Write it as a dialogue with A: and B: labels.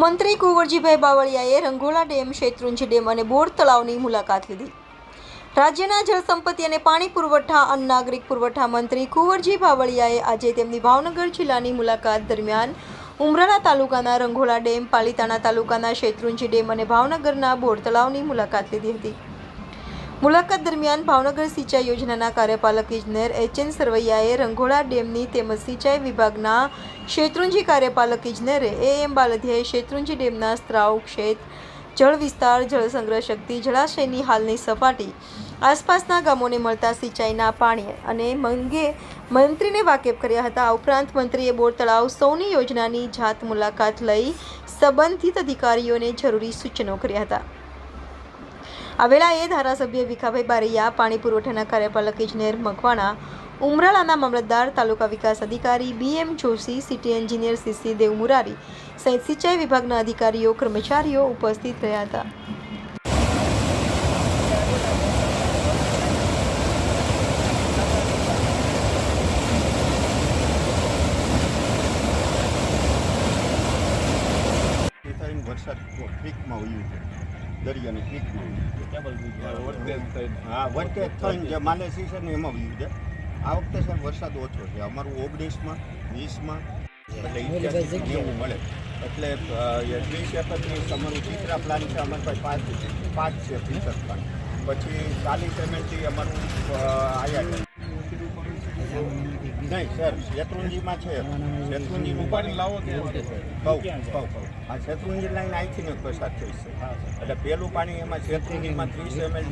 A: મંત્રી કુંવરજીભાઈ બાવળિયાએ Rangola dam, Shetrunji dam અને બોર તળાવની મુલાકાત લીધી. રાજ્યના જળસંપત્તિ અને પાણી પુરવઠા અને નાગરિક પુરવઠા મંત્રી કુંવરજી બાવળિયાએ આજે તેમની ભાવનગર જિલ્લાની મુલાકાત દરમિયાન ઉમરાળા તાલુકાના રંગોળા ડેમ, પાલીતાણા તાલુકાના શેત્રુંજી ડેમ અને ભાવનગરના બોર તળાવની મુલાકાત લીધી હતી. મુલાકાત દરમિયાન ભાવનગર સિંચાઈ યોજનાના કાર્યપાલક ઇજનેર એચ એન સરવૈયાએ રંઘોળા ડેમની તેમજ સિંચાઈ વિભાગના શેત્રુંજી કાર્યપાલક ઇજનેરે એ એમ બાલધિયાએ શેત્રુંજી ડેમના સ્ત્રાવ ક્ષેત્ર જળ વિસ્તાર, જળ શક્તિ, જળાશયની હાલની સપાટી, આસપાસના ગામોને મળતા સિંચાઈના પાણી અને મંગે મંત્રીને વાકેફ કર્યા હતા. આ ઉપરાંત મંત્રીએ બોર તળાવ સૌની યોજનાની જાત મુલાકાત લઈ સંબંધિત અધિકારીઓને જરૂરી સૂચનો કર્યા હતા. આ એ ધારાસભ્ય ભીખાભાઈ બારૈયા, પાણી પુરવઠાના કાર્યપાલક ઇજનેર મકવાણા, ઉમરાળાના મામલતદાર, તાલુકા વિકાસ અધિકારી BM Joshi, city engineer CC Dev Murari સહિત સિંચાઈ વિભાગના અધિકારીઓ, કર્મચારીઓ ઉપસ્થિત રહ્યા હતા.
B: વરસાદ પીકમાં વયું છે. દરિયાની વયું હા વર્તે થઈને જે માલેસી છે ને એમાં વયું છે. આ વખતે સર વરસાદ ઓછો છે. અમારું ઓગણીસમાં વીસમાં એટલે ઇઠ્યાસી નેવું મળે. એટલે ત્રીસ એકત્રીસ અમારું તીસરા પ્લાન છે. અમારી પાસે પાંચ પાંચ છે ફીસર પ્લાન પછી ચાલીસ એમએલથી અમારું આયા છે. નહીં સર શેત્રુંજીમાં છે. શેત્રુંજીનું પાણી લાવો કે કહું કહું કહું. આ શેત્રુંજી લાઈન અહીંથી ને પસાર થઈ છે. એટલે પેલું પાણી એમાં શેત્રુંજીમાં ત્રીસ એમએલ